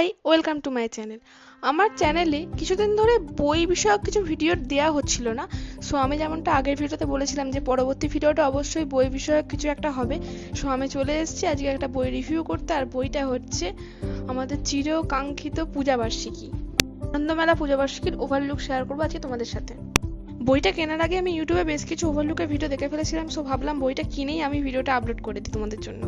Hi welcome to my channel. আমার চ্যানেলে কিছুদিন ধরে বই বিষয়ক কিছু ভিডিও দেওয়া হচ্ছিল না। সো আমি যেমনটা আগের ভিডিওতে বলেছিলাম যে পরবর্তী ভিডিওটা অবশ্যই বই বিষয়ক কিছু একটা হবে। সো আমি চলে এসেছি আজকে একটা বই রিভিউ করতে। আর বইটা হচ্ছে আমাদের চিরকাঙ্ক্ষিত পূজাবার্ষিকী আনন্দমেলা পূজাবার্ষিকীর ওভারলুক শেয়ার করব আজকে তোমাদের সাথে। বইটা কেনার আগে আমি ইউটিউবে বেশ কিছু ওভারলুকের ভিডিও দেখে ফেলেছিলাম। সো ভাবলাম বইটা কিনেই আমি ভিডিওটা আপলোড করে দিই তোমাদের জন্য।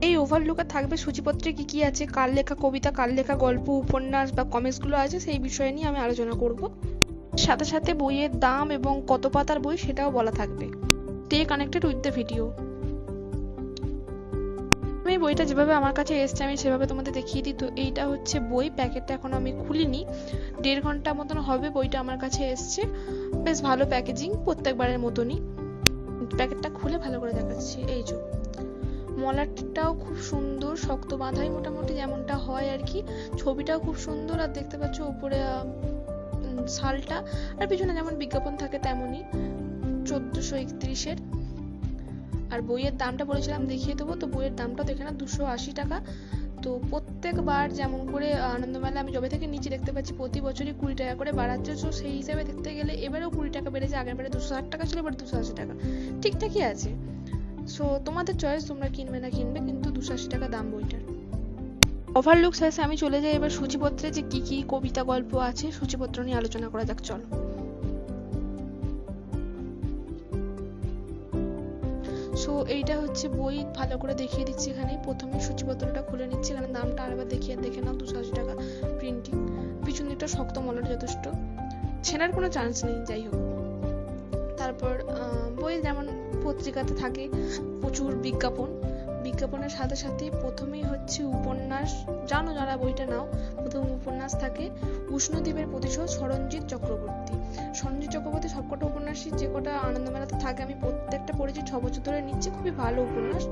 এই ওভারলুকে থাকবে সূচিপত্রে কি কি আছে, কার লেখা কবিতা, কার লেখা গল্প, উপন্যাস বা কমিক্সগুলো আছে, সেই বিষয় নিয়ে আমি আলোচনা করব। সাথে সাথে বইয়ের দাম এবং কত পাতার বই সেটাও বলা থাকবে। Stay connected with the video আমি বইটা যেভাবে আমার কাছে এসছে, আমি সেভাবে তোমাদের দেখিয়ে দিই। তো এইটা হচ্ছে বই, প্যাকেটটা এখন আমি খুলিনি। দেড় ঘণ্টা মতন হবে বইটা আমার কাছে এসছে। বেশ ভালো প্যাকেজিং, প্রত্যেকবারের মতনই। প্যাকেটটা খুলে ভালো করে দেখাচ্ছি। এই যে। মলাটটাও খুব সুন্দর, শক্ত বাঁধাই মোটামুটি যেমনটা হয় আর কি ছবিটাও খুব সুন্দর আর দেখতে পাচ্ছ উপরে শালটা। আর পিছনে যেমন বিজ্ঞাপন থাকে তেমনই, চোদ্দশো একত্রিশের। আর বইয়ের দামটা বলেছিলাম, দেখিয়ে দেবো। তো বইয়ের দামটা দেখে না দুশো আশি টাকা। তো প্রত্যেকবার যেমন করে আনন্দমেলা আমি যবে থেকে নিচে দেখতে পাচ্ছি, প্রতি বছরই কুড়ি টাকা করে বাড়াচ্ছে। তো সেই হিসাবে দেখতে গেলে এবারেও কুড়ি টাকা বেড়েছে, আগের বারে দুশো ষাট টাকা ছিল, এবার দুশো আশি টাকা। ঠিকঠাকই আছে। সো তোমাদের চয়েস তোমরা কিনবে না কিনবে, কিন্তু দুশো আশি টাকা দাম বইটার। ওভারলুক শেষে আমি চলে যাই, এবার সূচিপত্রে যে কি কি কবিতা গল্প আছে, সূচিপত্র নিয়ে আলোচনা করা যাক, চলো। সো এইটা হচ্ছে বই, ভালো করে দেখিয়ে দিচ্ছি এখানে। প্রথমে সূচিপত্রটা খুলে নিচ্ছি, এখানে দামটা আরেকবার দেখিয়ে, দেখে নাও, দুশো আশি টাকা প্রিন্টিং পিছন দিকটা শক্ত মলার যথেষ্ট। ছেনার কোনো চান্স নেই, যাই হোক। তারপর বই যেমন পত্রিকাতে থাকে প্রচুর বিজ্ঞাপন। বিজ্ঞাপনের সাথে সাথে প্রথমেই হচ্ছে উপন্যাস, জানো যারা বইটা নাও, প্রথম উপন্যাস থাকে উষ্ণদ্বীপের প্রতিশোধ সরঞ্জিৎ চক্রবর্তী। সরঞ্জিৎ চক্রবর্তী সবকটা উপন্যাসই যে কটা আনন্দমেলাতে থাকে, আমি প্রত্যেকটা পড়েছি, ছ বছর ধরে নিচ্ছি, খুবই ভালো উপন্যাস,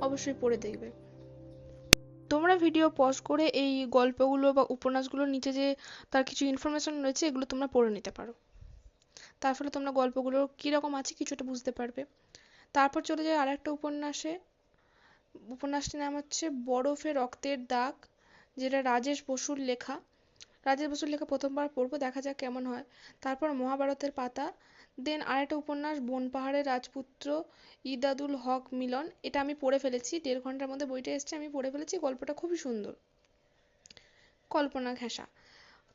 অবশ্যই পড়ে দেখবে। তোমরা ভিডিও পজ করে এই গল্পগুলো বা উপন্যাসগুলোর নিচে যে তার কিছু ইনফরমেশন রয়েছে, এগুলো তোমরা পড়ে নিতে পারো। তার ফলে তোমরা গল্পগুলো কীরকম আছে কিছুটা বুঝতে পারবে। তারপর চলে যায় আরেকটা উপন্যাসে। উপন্যাসটির নাম হচ্ছে বরফে রক্তের দাগ, যেটা রাজেশ বসুর লেখা। রাজেশ বসুর লেখা প্রথমবার পড়ব, দেখা যাক কেমন হয়। তারপর মহাভারতের পাতা, দেন আরেকটা উপন্যাস, বন পাহাড়ের রাজপুত্র ইদাদুল হক মিলন। এটা আমি পড়ে ফেলেছি, দেড় ঘণ্টার মধ্যে বইটা এসছে, আমি পড়ে ফেলেছি, গল্পটা খুবই সুন্দর। কল্পনা ঘেঁষা।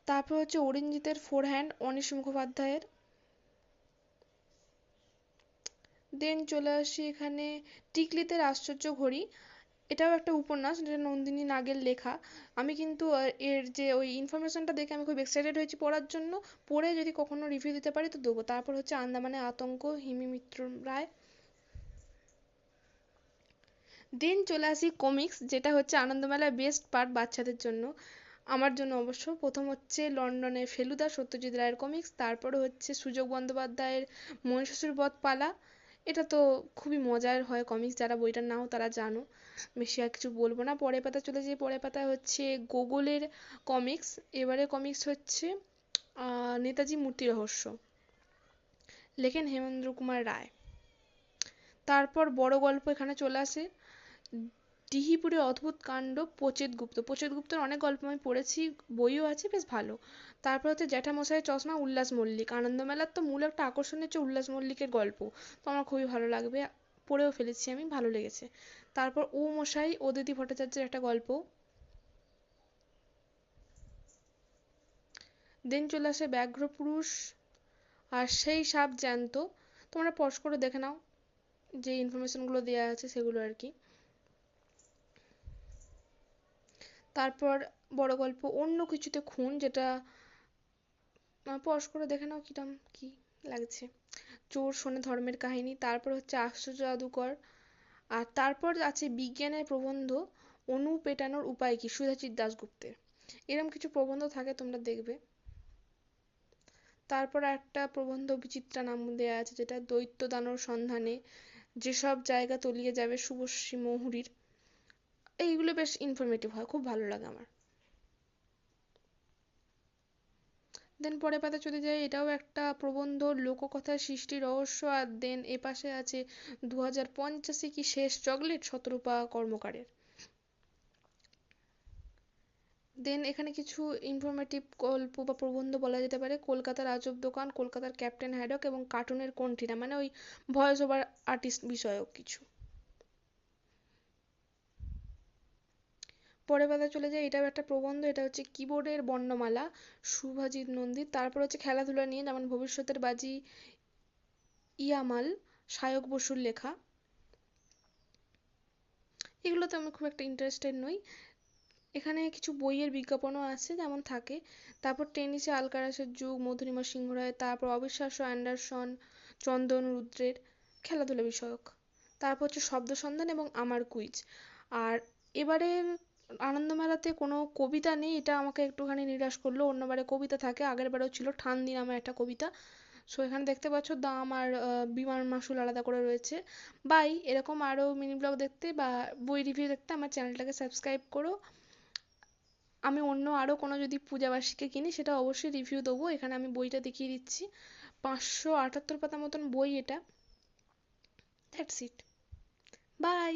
তারপর হচ্ছে অরিঞ্জিতের ফোর হ্যান্ড অনিশ মুখোপাধ্যায়ের দেন চলে আসি এখানে টিকলিতের আশ্চর্য ঘড়ি। এটাও একটা উপন্যাস, যেটা নন্দিনী নাগের লেখা। আমি কিন্তু এর যে ওই ইনফরমেশনটা দেখে আমি খুব এক্সাইটেড হয়েছি পড়ার জন্য। পড়ে যদি কখনো রিভিউ দিতে পারি তো দেবো। তারপর হচ্ছে আন্দামানে আতঙ্ক হিমি মিত্র রায়। দেন চলে আসি কমিক্স যেটা হচ্ছে আনন্দমেলার বেস্ট পার্ট বাচ্চাদের জন্য। আমার জন্য অবশ্য। প্রথম হচ্ছে লন্ডনের ফেলুদা সত্যজিৎ রায়ের কমিক্স তারপরে হচ্ছে সুযোগ বন্দ্যোপাধ্যায়ের মহিষাসুর বধ পালা। এটা তো খুবই মজার হয় কমিক্স যারা বইটা নাও তারা জানো। বেশি আর কিছু বলব না। পরের পাতা চলে যাই। পরের পাতা হচ্ছে গুগলের কমিক্স এবারে কমিক্স হচ্ছে নেতাজি মূর্তি রহস্য। লেখেন হেমেন্দ্র কুমার রায়। তারপর বড় গল্প এখানে চলে আসে। ডিহিপুরের অদ্ভুত কাণ্ড পচেত গুপ্ত। পচেত গুপ্তর অনেক গল্প আমি পড়েছি, বইও আছে, বেশ ভালো। তারপর হচ্ছে জ্যাঠামশাইয়ের চশমা, উল্লাস মল্লিক। আনন্দমেলার তো মূল একটা আকর্ষণ হচ্ছে উল্লাস মল্লিকের গল্প। তো আমার খুবই ভালো লাগবে, পড়েও ফেলেছি আমি, ভালো লেগেছে। তারপর ও মশাই অদিতি ভট্টাচার্যের একটা গল্প। দেন চলে আসে ব্যাঘ্র পুরুষ আর সেই সাপ জ্যান্ত। তোমরা পজ করে দেখে নাও, যে ইনফরমেশনগুলো দেওয়া আছে সেগুলো আর কি। তারপর বড় গল্প অন্য কিছুতে খুন যেটা পজ করে দেখে নাও কিরম কি লাগছে। চোর শোনে ধর্মের কাহিনী, তারপর হচ্ছে আশ্চর্য জাদুকর, আর তারপর আছে বিজ্ঞানের প্রবন্ধ অণু পেটানোর উপায় কি, সুধাজিৎ দাশগুপ্তের। এরম কিছু প্রবন্ধ থাকে, তোমরা দেখবে। তারপর একটা প্রবন্ধ বিচিত্রা নাম দেওয়া আছে, যেটা দৈত্য দানর সন্ধানে যেসব জায়গা তলিয়ে যাবে শুভশ্রী মহুরীর এইগুলো বেশ ইনফরমেটিভ হয়, খুব ভালো লাগে আমার। দেন পরের পাতা চলে যায় এটাও একটা প্রবন্ধ, লোককথার সৃষ্টি, রহস্য, আর দেন এপাশে আছে দু হাজার পঞ্চাশে কি শেষ চকলেট? শতরূপা কর্মকারের। দেন এখানে কিছু ইনফরমেটিভ গল্প বা প্রবন্ধ বলা যেতে পারে। কলকাতার আজব দোকান, কলকাতার ক্যাপ্টেন হ্যাডক এবং কার্টুনের কণ্ঠীরা মানে ওই ভয়েস ওভার আর্টিস্ট বিষয়ক কিছু। পরের পাতায় চলে যায়, এটাও একটা প্রবন্ধ, এটা হচ্ছে কিবোর্ডের বর্ণমালা, শুভাজিৎ নন্দী তারপর হচ্ছে খেলাধুলা নিয়ে, যেমন ভবিষ্যতের বাজি ইয়ামাল, সায়ক বসুর লেখা। এগুলোতে আমি খুব একটা ইন্টারেস্টেড নই। এখানে কিছু বইয়ের বিজ্ঞাপনও আছে, যেমন থাকে। তারপর টেনিসে আলকারাসের যুগ, মধুরিমা সিংহ রায় তারপর অবিশ্বাস্য অ্যান্ডারসন, চন্দন রুদ্রের খেলাধুলা বিষয়ক। তারপর হচ্ছে শব্দ সন্ধান এবং আমার কুইজ। আর এবারের আনন্দমেলাতে কোনো কবিতা নেই, এটা আমাকে একটুখানি নিরাশ করল। অন্যবারে কবিতা থাকে, আগের বারেও ছিল ঠান্দি নামে একটা কবিতা। সো এখানে দেখতে পাচ্ছ দাম আর বিমান মাসুল আলাদা করে রয়েছে। বাই, এরকম আরও মিনি ব্লগ দেখতে বা বই রিভিউ দেখতে আমার চ্যানেলটাকে সাবস্ক্রাইব করো। আমি অন্য আরও কোনো যদি পূজাবার্ষিকে কিনি, সেটা অবশ্যই রিভিউ দেবো। এখানে আমি বইটা দেখিয়ে দিচ্ছি। পাঁচশো আটাত্তর পাতা মতন বই এটা। That's it by